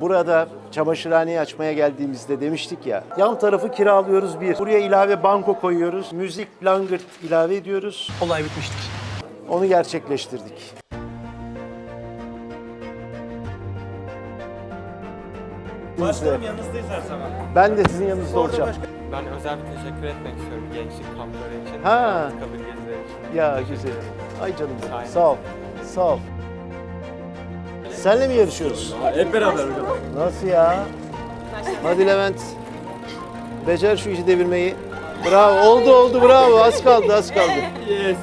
Burada çamaşırhaneyi açmaya geldiğimizde demiştik ya, yan tarafı kiralıyoruz bir. Buraya ilave banko koyuyoruz, müzik, langırt ilave ediyoruz. Olay bitmiştir. Onu gerçekleştirdik. Başkanım yanınızdayız her zaman. Ben de sizin yanınızda olacağım. Ben özel bir teşekkür etmek istiyorum gençlik kampları için. Ha. Anıtkabir gezileri için. Ya Teşekkür güzel. ederim. Ay canım. Aynen. Sağ ol. Sağ ol. Senle mi yarışıyoruz? Hep beraber hocam. Nasıl ya? Hadi Levent. Becer şu işi devirmeyi. Bravo. Oldu oldu bravo. Az kaldı az kaldı. Yes.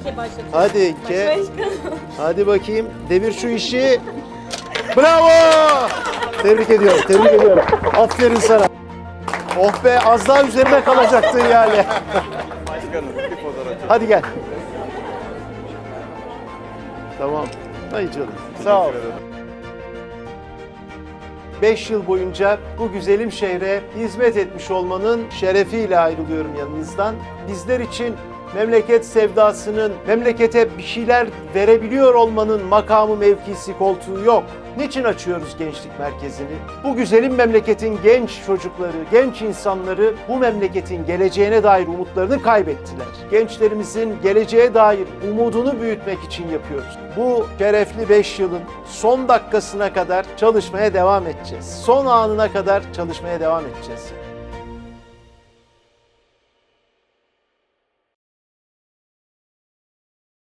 İlke başladı. Hadi İlke. Hadi bakayım. Devir şu işi. Bravo! Tebrik ediyorum. Tebrik ediyorum. Aferin sana. Oh be az daha üzerine kalacaktın yani. Başkanım bir fotoğraf. Hadi gel. Tamam. Ay canım. Sağ ol. 5 yıl boyunca bu güzelim şehre hizmet etmiş olmanın şerefiyle ayrılıyorum yanınızdan. Bizler için memleket sevdasının, memlekete bir şeyler verebiliyor olmanın makamı, mevkisi, koltuğu yok. Niçin açıyoruz gençlik merkezini? Bu güzelim memleketin genç çocukları, genç insanları bu memleketin geleceğine dair umutlarını kaybettiler. Gençlerimizin geleceğe dair umudunu büyütmek için yapıyoruz. Bu şerefli 5 yılın son dakikasına kadar çalışmaya devam edeceğiz. Son anına kadar çalışmaya devam edeceğiz.